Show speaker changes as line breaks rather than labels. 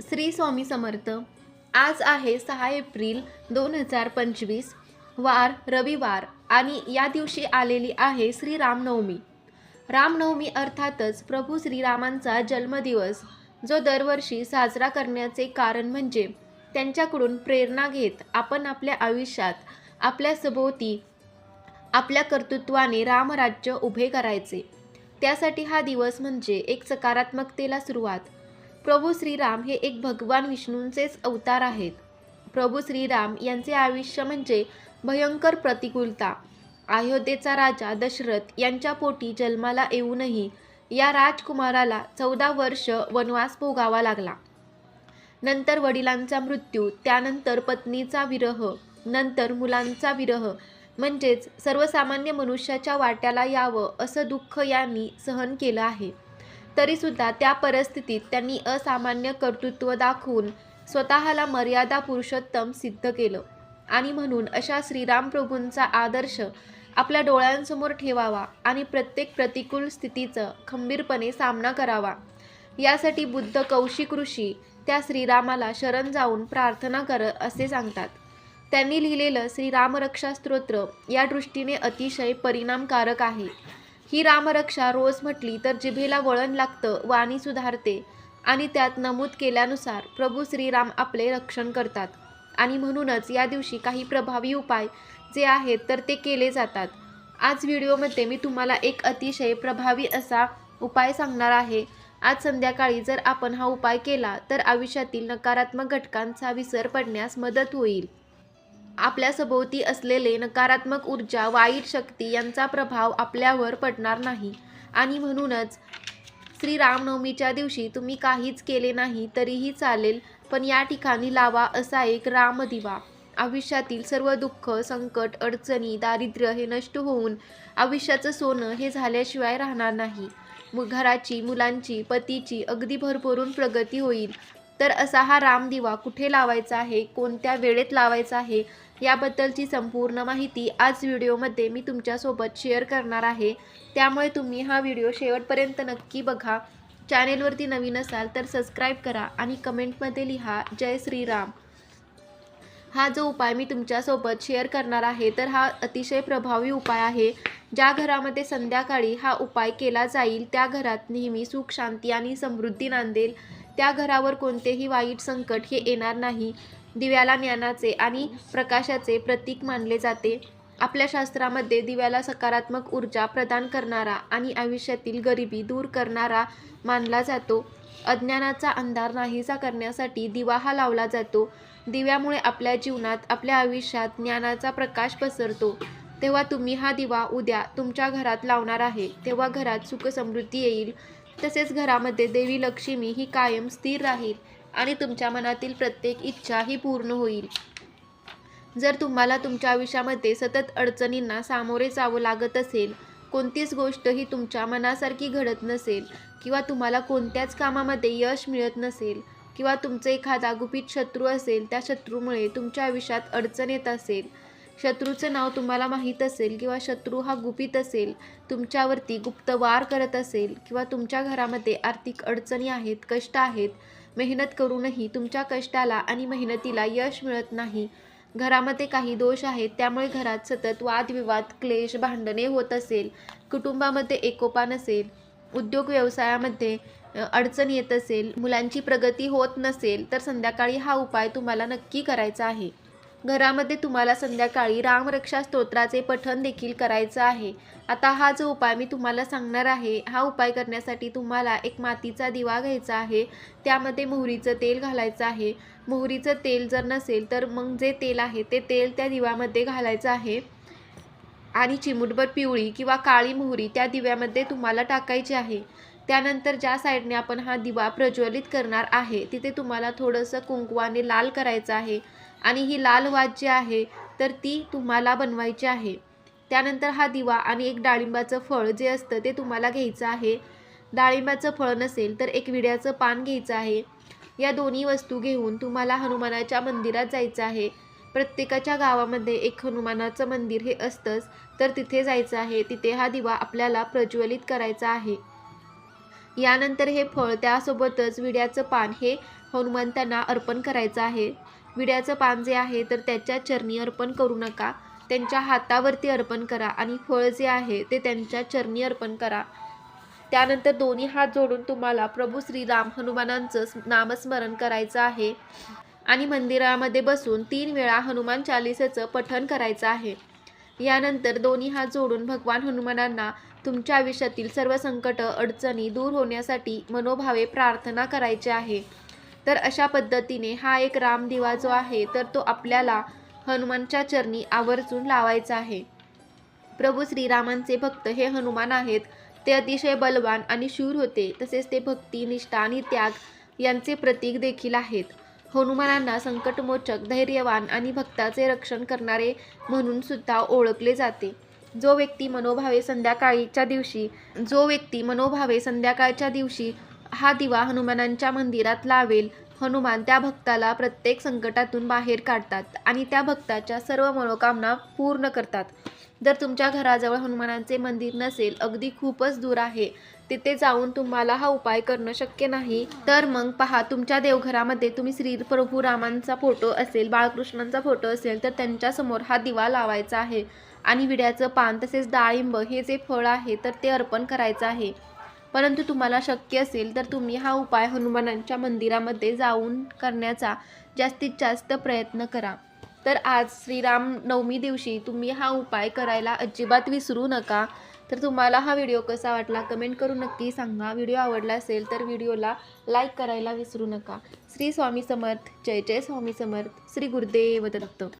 श्री स्वामी समर्थ. आज आहे सहा एप्रिल दोन हजार पंचवीस वार रविवार आणि या दिवशी आलेली आहे श्री रामनवमी. रामनवमी अर्थातच प्रभू श्रीरामांचा जन्मदिवस जो दरवर्षी साजरा करण्याचे कारण म्हणजे त्यांच्याकडून प्रेरणा घेत आपण आपल्या आयुष्यात आपल्या सभोवती आपल्या कर्तृत्वाने रामराज्य उभे करायचे. त्यासाठी हा दिवस म्हणजे एक सकारात्मकतेला सुरुवात प्रभू श्रीराम हे एक भगवान विष्णूंचेच अवतार आहेत. प्रभू श्रीराम यांचे आयुष्य म्हणजे भयंकर प्रतिकूलता. अयोध्येचा राजा दशरथ यांच्या पोटी जन्माला येऊनही या राजकुमाराला चौदा वर्ष वनवास भोगावा लागला. नंतर वडिलांचा मृत्यू त्यानंतर पत्नीचा विरह नंतर मुलांचा विरह म्हणजेच सर्वसामान्य मनुष्याच्या वाट्याला यावं असं दुःख यांनी सहन केलं आहे. तरीसुद्धा त्या परिस्थितीत त्यांनी असामान्य कर्तृत्व दाखवून स्वतःला मर्यादा पुरुषोत्तम सिद्ध केलं. आणि म्हणून अशा श्रीराम प्रभूंचा आदर्श आपल्या डोळ्यांसमोर ठेवावा आणि प्रत्येक प्रतिकूल स्थितीचं खंबीरपणे सामना करावा. यासाठी बुद्ध कौशिक ऋषी त्या श्रीरामाला शरण जाऊन प्रार्थना कर असे सांगतात. त्यांनी लिहिलेलं श्रीरामरक्षा स्तोत्र या दृष्टीने अतिशय परिणामकारक आहे. ही रामरक्षा रोज म्हटली तर जिभेला वळण लागतं वाणी सुधारते. आणि त्यात नमूद केल्यानुसार प्रभू श्रीराम आपले रक्षण करतात. आणि म्हणूनच या दिवशी काही प्रभावी उपाय जे आहेत तर ते केले जातात. आज व्हिडिओमध्ये मी तुम्हाला एक अतिशय प्रभावी असा उपाय सांगणार आहे. आज संध्याकाळी जर आपण हा उपाय केला तर आयुष्यातील नकारात्मक घटकांचा विसर पडण्यास मदत होईल. आपल्या सभोवती असलेले नकारात्मक ऊर्जा वाईट शक्ती यांचा प्रभाव आपल्यावर पडणार नाही. आणि म्हणूनच श्री रामनवमीच्या दिवशी तुम्ही काहीच केले नाही तरीही चालेल पण या ठिकाणी लावा असा एक रामदिवा. आयुष्यातील सर्व दुःख संकट अडचणी दारिद्र्य हे नष्ट होऊन आयुष्याचं सोनं हे झाल्याशिवाय राहणार नाही. घराची मुलांची पतीची अगदी भरभरून प्रगती होईल. तर असा हा रामदिवा कुठे लावायचा आहे कोणत्या वेळेत लावायचा आहे याबद्दलची संपूर्ण माहिती आज व्हिडिओमध्ये मी तुमच्यासोबत शेअर करणार आहे. त्यामुळे तुम्ही हा व्हिडिओ शेवटपर्यंत नक्की बघा. चॅनेलवरती नवीन असाल तर सबस्क्राईब करा आणि कमेंटमध्ये लिहा जय श्रीराम. हा जो उपाय मी तुमच्यासोबत शेअर करणार आहे तर हा अतिशय प्रभावी उपाय आहे. ज्या घरामध्ये संध्याकाळी हा उपाय केला जाईल त्या घरात नेहमी सुख शांती आणि समृद्धी नांदेल. त्या घरावर कोणतेही वाईट संकट हे येणार नाही. दिव्याला ज्ञानाचे आणि प्रकाशाचे प्रतीक मानले जाते. आपल्या शास्त्रामध्ये दिव्याला सकारात्मक ऊर्जा प्रदान करणारा आणि आयुष्यातील गरिबी दूर करणारा मानला जातो. अज्ञानाचा अंधार नाहीसा करण्यासाठी दिवा हा लावला जातो. दिव्यामुळे आपल्या जीवनात आपल्या आयुष्यात ज्ञानाचा प्रकाश पसरतो. तेव्हा तुम्ही हा दिवा उद्या तुमच्या घरात लावणार आहे. तेव्हा घरात सुखसमृद्धी येईल. तसेच घरामध्ये देवी लक्ष्मी ही कायम स्थिर राहील आणि तुमच्या मनातील प्रत्येक इच्छा ही पूर्ण होईल. जर तुम्हाला तुमच्या आयुष्यामध्ये सतत अडचणींना सामोरे जावं लागत असेल कोणतीच गोष्ट ही तुमच्या मनासारखी घडत नसेल किंवा तुम्हाला कोणत्याच कामामध्ये यश मिळत नसेल किंवा तुमचा एखादा गुपित शत्रू असेल त्या शत्रूमुळे तुमच्या आयुष्यात अडचण येत असेल शत्रूचं नाव तुम्हाला माहीत असेल किंवा शत्रू हा गुपित असेल तुमच्यावरती गुप्त वार करत असेल किंवा तुमच्या घरामध्ये आर्थिक अडचणी आहेत कष्ट आहेत मेहनत करूनही तुमच्या कष्टाला आणि मेहनतीला यश मिळत नाही. घरामध्ये काही दोष आहेत त्यामुळे घरात सतत वादविवाद क्लेश भांडणे होत असेल कुटुंबामध्ये एकोपा नसेल उद्योग व्यवसायामध्ये अडचण येत असेल मुलांची प्रगती होत नसेल तर संध्याकाळी हा उपाय तुम्हाला नक्की करायचा आहे. घरामध्ये तुम्हाला संध्याकाळी रामरक्षा स्तोत्राचे पठण देखील करायचं आहे. आता हा जो उपाय मी तुम्हाला सांगणार आहे हा उपाय करण्यासाठी तुम्हाला एक मातीचा दिवा घ्यायचा आहे. त्यामध्ये मोहरीचं तेल घालायचं आहे. मोहरीचं तेल जर नसेल तर मग जे तेल आहे ते तेल त्या दिव्यामध्ये घालायचं आहे. आणि चिमूटभर पिवळी किंवा काळी मोहरी त्या दिव्यामध्ये तुम्हाला टाकायची आहे. त्यानंतर ज्या साईडने आपण हा दिवा प्रज्वलित करणार आहे तिथे तुम्हाला थोडंसं कुंकवाने लाल करायचं आहे. आणि ही लाल वाद जी आहे तर ती तुम्हाला बनवायची आहे. त्यानंतर हा दिवा आणि एक डाळिंबाचं फळ जे असतं ते तुम्हाला घ्यायचं आहे. डाळिंबाचं फळ नसेल तर एक विड्याचं पान घ्यायचं आहे. या दोन्ही वस्तू घेऊन तुम्हाला हनुमानाच्या मंदिरात जायचं आहे. प्रत्येकाच्या गावामध्ये एक हनुमानाचं मंदिर हे असतंच तर तिथे जायचं आहे. तिथे हा दिवा आपल्याला प्रज्वलित करायचा आहे. यानंतर हे फळ त्यासोबतच विड्याचं पान हे हनुमंतांना अर्पण करायचं आहे. विड्याचं पान जे आहे तर त्याच्या चरणी अर्पण करू नका. त्यांच्या हातावरती अर्पण करा आणि फळ जे आहे ते त्यांच्या चरणी अर्पण करा. त्यानंतर दोन्ही हात जोडून तुम्हाला प्रभू श्रीराम हनुमानांचं नामस्मरण करायचं आहे. आणि मंदिरामध्ये बसून तीन वेळा हनुमान चालिसेचं पठण करायचं आहे. यानंतर दोन्ही हात जोडून भगवान हनुमानांना तुमच्या आयुष्यातील सर्व संकट अडचणी दूर होण्यासाठी मनोभावे प्रार्थना करायची आहे. तर अशा पद्धतीने हा एक रामदिवा जो आहे तर तो आपल्याला हनुमानच्या चरणी आवर्जून लावायचा आहे. प्रभू श्रीरामांचे भक्त हे हनुमान आहेत. ते अतिशय बलवान आणि शूर होते. तसेच ते भक्ती निष्ठा आणि त्याग यांचे प्रतीक देखील आहेत. हनुमानांना संकटमोचक धैर्यवान आणि भक्ताचे रक्षण करणारे म्हणून सुद्धा ओळखले जाते. जो व्यक्ती मनोभावे संध्याकाळीच्या दिवशी जो व्यक्ती मनोभावे संध्याकाळच्या दिवशी हा दिवा हनुमानांच्या मंदिरात लावेल हनुमान त्या भक्ताला प्रत्येक संकटातून बाहेर काढतात आणि त्या भक्ताच्या सर्व मनोकामना पूर्ण करतात. जर तुमच्या घराजवळ हनुमानांचे मंदिर नसेल अगदी खूपच दूर आहे तिथे जाऊन तुम्हाला हा उपाय करणं शक्य नाही तर मग पहा तुमच्या देवघरामध्ये तुम्ही श्री प्रभू रामांचा फोटो असेल बाळकृष्णांचा फोटो असेल तर त्यांच्यासमोर हा दिवा लावायचा आहे. आणि विड्याचं पान तसेच डाळिंब हे जे फळ आहे तर ते अर्पण करायचं आहे. परंतु तुम्हाला शक्य असेल तर तुम्ही हा उपाय हनुमानांच्या मंदिरामध्ये जाऊन करण्याचा जास्तीत जास्त प्रयत्न करा. तर आज श्रीराम नवमी दिवशी तुम्ही हा उपाय करायला अजिबात विसरू नका. तर तुम्हाला हा व्हिडिओ कसा वाटला कमेंट करून नक्की सांगा. व्हिडिओ आवडला असेल तर व्हिडिओला लाईक करायला विसरू नका. श्री स्वामी समर्थ. जय जय स्वामी समर्थ. श्री गुरुदेव दत्त.